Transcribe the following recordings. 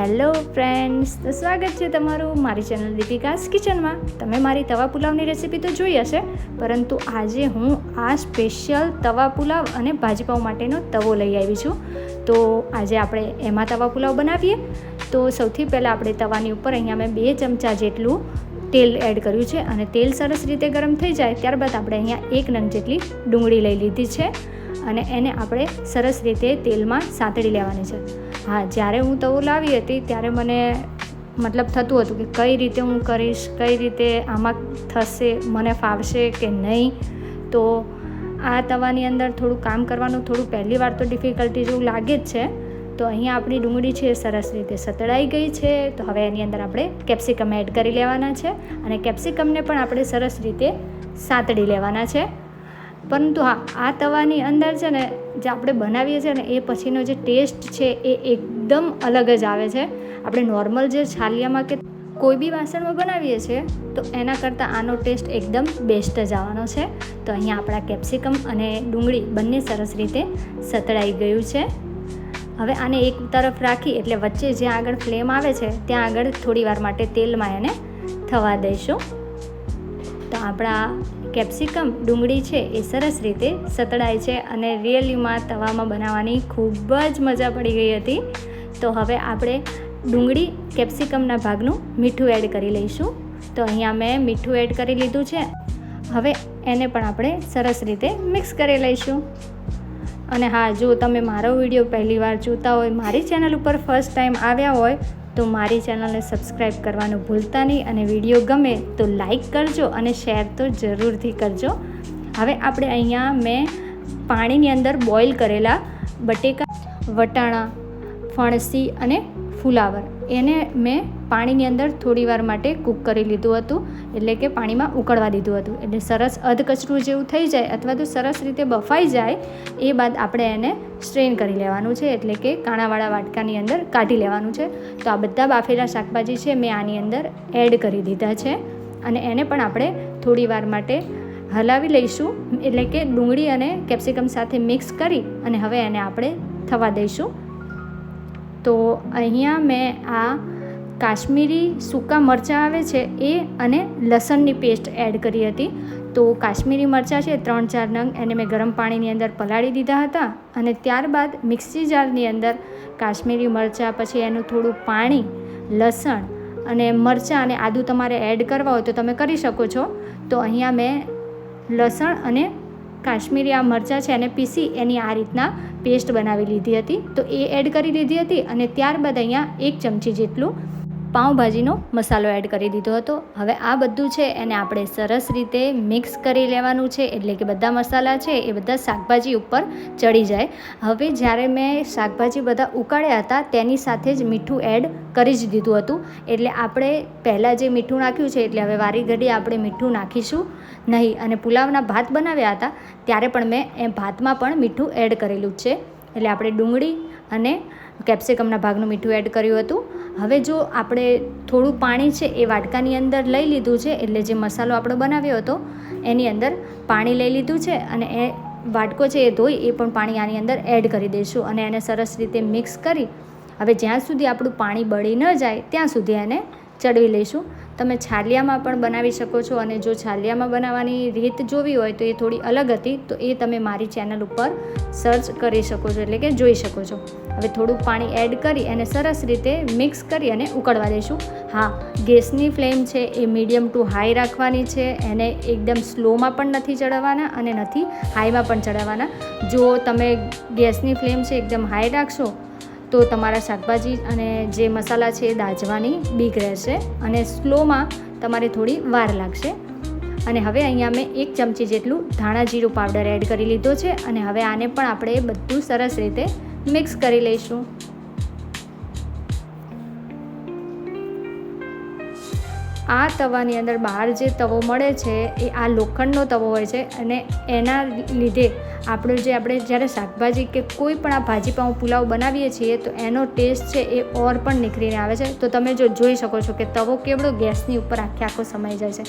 Hello friends, તો સ્વાગત છે તમારું મારી ચેનલ દીપિકાસ કિચનમાં. તમે મારી તવા પુલાવની રેસીપી તો જોઈ હશે, પરંતુ આજે હું આ સ્પેશિયલ તવા પુલાવ અને ભાજીપાવ માટેનો તવો લઈ આવી છું. તો આજે આપણે એમાં તવા પુલાવ બનાવીએ. તો સૌથી પહેલાં આપણે તવાની ઉપર અહીંયા મેં બે ચમચા જેટલું તેલ એડ કર્યું છે અને તેલ સરસ રીતે ગરમ થઈ જાય, ત્યારબાદ આપણે અહીંયા એક નંગ જેટલી ડુંગળી લઈ લીધી છે અને એને આપણે સરસ રીતે તેલમાં સાંતળી લેવાની છે. હા, જ્યારે હું તવો લાવી હતી, ત્યારે મને મતલબ થતું હતું કે કઈ રીતે હું કરીશ, કઈ રીતે આમાં થશે, મને ફાવશે કે નહીં. તો આ તવાની અંદર થોડું કામ કરવાનું થોડું પહેલી વાર તો ડિફિકલ્ટી જેવું લાગે જ છે. તો અહીંયા આપણી ડુંગળી છે એ સરસ રીતે સતળાઈ ગઈ છે. તો હવે એની અંદર આપણે કેપ્સિકમ એડ કરી લેવાના છે અને કેપ્સિકમને પણ આપણે સરસ રીતે સાંતળી લેવાના છે. પરંતુ હા આ તવાની અંદર છે ને જે આપણે બનાવીએ છીએ ને એ પછીનો જે ટેસ્ટ છે એ એકદમ અલગ જ આવે છે. આપણે નોર્મલ જે છાલિયામાં કે કોઈ બી વાસણમાં બનાવીએ છીએ, તો એના કરતાં આનો ટેસ્ટ એકદમ બેસ્ટ જ આવવાનો છે. તો અહીંયા આપણા કેપ્સિકમ અને ડુંગળી બંને સરસ રીતે સતળાઈ ગયું છે. હવે આને એક તરફ રાખી એટલે વચ્ચે જ્યાં આગળ ફ્લેમ આવે છે, ત્યાં આગળ થોડી વાર માટે તેલમાં એને થવા દઈશું. તો આપણા કેપ્સિકમ ડુંગળી છે એ સરસ રીતે સતળાય છે અને રિયલીમાં તવામાં બનાવવાની ખૂબ જ મજા પડી ગઈ હતી. તો હવે આપણે ડુંગળી કેપ્સિકમના ભાગનું મીઠું એડ કરી લઈશું. તો અહીંયા મેં મીઠું એડ કરી લીધું છે. હવે એને પણ આપણે સરસ રીતે મિક્સ કરી લઈશું. અને હા, જો તમે મારો વીડિયો પહેલી વાર જોતા હોય, મારી ચેનલ ઉપર ફર્સ્ટ ટાઈમ આવ્યા હોય તો મારી ચેનલને સબસ્ક્રાઈબ કરવાનું ભૂલતા નહીં અને વીડિયો ગમે તો લાઈક કરજો અને શેર તો જરૂરથી કરજો. હવે આપણે અહીંયા મેં પાણીની અંદર બોઇલ કરેલા બટેકા, વટાણા, ફણસી અને ફુલાવર. એને મેં પાણીની અંદર થોડી વાર માટે કૂક કરી લીધું હતું, એટલે કે પાણીમાં ઉકળવા દીધું હતું. એટલે સરસ અધકચરું જેવું થઈ જાય અથવા તો સરસ રીતે બફાઈ જાય, એ બાદ આપણે એને સ્ટ્રેન કરી લેવાનું છે, એટલે કે કાણાવાળા વાટકાની અંદર કાઢી લેવાનું છે. તો આ બધા બાફેલા શાકભાજી છે, મેં આની અંદર એડ કરી દીધા છે. અને એને પણ આપણે થોડી વાર માટે હલાવી લઈશું, એટલે કે ડુંગળી અને કેપ્સિકમ સાથે મિક્સ કરી અને હવે એને આપણે થવા દઈશું. તો અહીંયા મેં આ કાશ્મીરી સૂકા મરચાં આવે છે એ અને લસણની પેસ્ટ એડ કરી હતી. તો કાશ્મીરી મરચાં છે ત્રણ ચાર નંગ એને મેં ગરમ પાણીની અંદર પલાળી દીધા હતા અને ત્યારબાદ મિક્સી જારની અંદર કાશ્મીરી મરચાં, પછી એનું થોડું પાણી, લસણ અને મરચાં અને આદું તમારે એડ કરવા હોય તો તમે કરી શકો છો. તો અહીંયા મેં લસણ અને કાશ્મીરી આ મરચાં છે એને પીસી એની આ રીતના પેસ્ટ બનાવી લીધી હતી. તો એ એડ કરી દીધી હતી અને ત્યારબાદ અહીંયા એક ચમચી જેટલું પાઉંભાજીનો મસાલો એડ કરી દીધો હતો. હવે આ બધું છે એને આપણે સરસ રીતે મિક્સ કરી લેવાનું છે, એટલે કે બધા મસાલા છે એ બધા શાકભાજી ઉપર ચડી જાય. હવે જ્યારે મેં શાકભાજી બધા ઉકાળ્યા હતા, તેની સાથે જ મીઠું એડ કરી જ દીધું હતું. એટલે આપણે પહેલાં જે મીઠું નાખ્યું છે, એટલે હવે વારી ઘડી આપણે મીઠું નાખીશું નહીં. અને પુલાવના ભાત બનાવ્યા હતા, ત્યારે પણ મેં એ ભાતમાં પણ મીઠું એડ કરેલું છે. એટલે આપણે ડુંગળી અને કેપ્સિકમના ભાગનું મીઠું એડ કર્યું હતું. હવે જો આપણે થોડું પાણી છે એ વાટકાની અંદર લઈ લીધું છે, એટલે જે મસાલો આપણો બનાવ્યો હતો, એની અંદર પાણી લઈ લીધું છે અને એ વાટકો છે એ ધોઈ એ પણ પાણી આની અંદર એડ કરી દઈશું અને એને સરસ રીતે મિક્સ કરી, હવે જ્યાં સુધી આપણું પાણી બળી ન જાય ત્યાં સુધી એને ચડવી લઈશું. તમે છાલિયામાં પણ બનાવી શકો છો અને જો છાલિયામાં બનાવવાની રીત જોવી હોય તો એ થોડી અલગ હતી, તો એ તમે મારી ચેનલ ઉપર સર્ચ કરી શકો છો એટલે કે જોઈ શકો છો. હવે થોડું પાણી એડ કરી એને સરસ રીતે મિક્સ કરી અને ઉકળવા દઈશું. હા, ગેસની ફ્લેમ છે એ મીડિયમ ટુ હાઈ રાખવાની છે, એને એકદમ સ્લોમાં પણ નથી ચડાવવાના અને નથી હાઈમાં પણ ચડાવવાના જો તમે ગેસની ફ્લેમ છે એકદમ હાઈ રાખશો તો તમારા શાકભાજી અને જે મસાલા છે એ દાજવાની બીક રહેશે અને સ્લોમાં તમારે થોડી વાર લાગશે. અને હવે અહીંયા મેં એક ચમચી જેટલું ધાણા જીરું પાવડર એડ કરી લીધો છે અને હવે આને પણ આપણે બધું સરસ રીતે મિક્સ કરી લઈશું. આ તવાની અંદર બહાર જે તવો મળે છે, એ આ લોખંડનો તવો હોય છે અને એના લીધે આપણું જે આપણે જ્યારે શાકભાજી કે કોઈ પણ આ ભાજી પુલાવ બનાવીએ છીએ, તો એનો ટેસ્ટ છે એ ઓર પણ નીકળીને આવે છે. તો તમે જો જોઈ શકો છો કે તવો કેવડો ગેસની ઉપર આખે આખો સમાઈ જાય છે.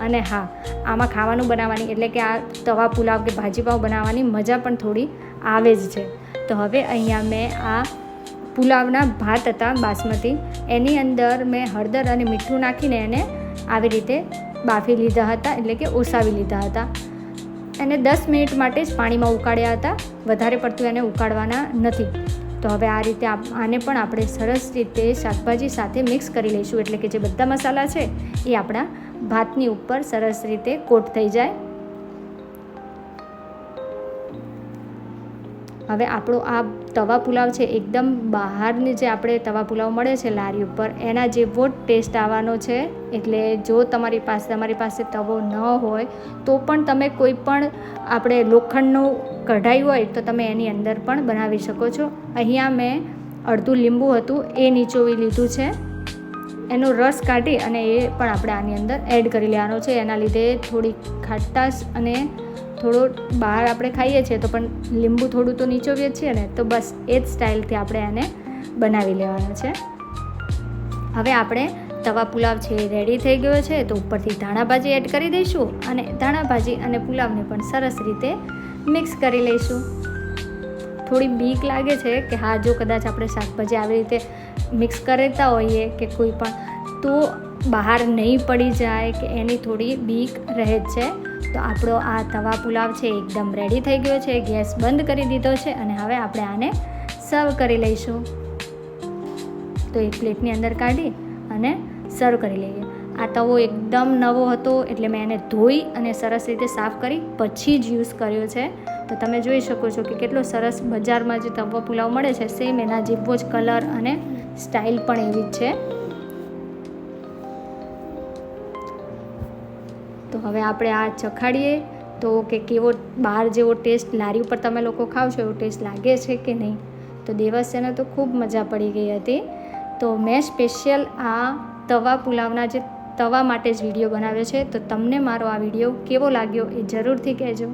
અને હા, આમાં ખાવાનું બનાવવાની એટલે કે આ તવા, પુલાવ કે ભાજી બનાવવાની મજા પણ થોડી આવે જ છે. તો હવે અહીંયા મેં આ પુલાવના ભાત હતા બાસમતી. એની અંદર મેં હળદર અને મીઠું નાખીને એને આવી રીતે બાફી લીધા હતા, એટલે કે ઓસાવી લીધા હતા. એને દસ મિનિટ માટે જ પાણીમાં ઉકાળ્યા હતા. વધારે પડતું એને ઉકાળવાના નથી. તો હવે આ રીતે આને પણ આપણે સરસ રીતે શાકભાજી સાથે મિક્સ કરી લઈશું. એટલે કે જે બધા મસાલા છે, એ આપણા ભાતની ઉપર સરસ રીતે કોટ થઈ જાય. હવે આપણો આ તવા પુલાવ છે એકદમ બહારની જે આપણે તવા પુલાવ મળે છે લારી ઉપર, એના જેવો જ ટેસ્ટ આવવાનો છે, એટલે જો તમારી પાસે તમારી પાસે તવો ન હોય, તો પણ તમે કોઈ પણ આપણે લોખંડનું કઢાઈ હોય તો તમે એની અંદર પણ બનાવી શકો છો. અહીંયા મેં અડધું લીંબુ હતું, એ નીચોવી લીધું છે. એનો રસ કાઢી અને એ પણ આપણે આની અંદર એડ કરી લેવાનો છે. એના લીધે થોડી ખાટાશ અને થોડો બહાર આપણે ખાઈએ છીએ તો પણ લીંબુ થોડું તો નીચોવીએ છીએ ને, તો બસ એ જ સ્ટાઇલથી આપણે એને બનાવી લેવાનો છે. હવે આપણે તવા પુલાવ છે એ રેડી થઈ ગયો છે, તો ઉપરથી ધાણા ભાજી એડ કરી દઈશું અને ધાણા ભાજી અને પુલાવને પણ સરસ રીતે મિક્સ કરી લઈશું. થોડી બીક લાગે છે કે હા, જો કદાચ આપણે શાકભાજી આવી રીતે મિક્સ કરતા હોઈએ કે કોઈ પણ, તો બહાર નહીં પડી જાય કે એની થોડી બીક રહે છે. તો આપણો આ તવા પુલાવ છે એકદમ રેડી થઈ ગયો છે. ગેસ બંધ કરી દીધો છે અને હવે આપણે આને સર્વ કરી લઈશું. તો એક પ્લેટની અંદર કાઢી અને સર્વ કરી લઈએ. આ તવો એકદમ નવો હતો એટલે મેં એને ધોઈ અને સરસ રીતે સાફ કરી પછી જ યુઝ કર્યો છે. તો તમે જોઈ શકો છો કે કેટલો સરસ બજારમાં જે તવો પુલાવ મળે છે સેમ એના જેવો જ કલર અને સ્ટાઇલ પણ એવી જ છે. હવે આપણે આ ચખાડીએ તો કે કેવો બહાર જેવો ટેસ્ટ લારી ઉપર તમે લોકો ખાવ છો એવો ટેસ્ટ લાગે છે કે નહીં? તો દેવસ્યને તો ખૂબ મજા પડી ગઈ હતી. તો મેં સ્પેશિયલ આ તવા પુલાવના જે તવા માટે જ વીડિયો બનાવ્યો છે. તો તમને મારો આ વીડિયો કેવો લાગ્યો એ જરૂરથી કહેજો.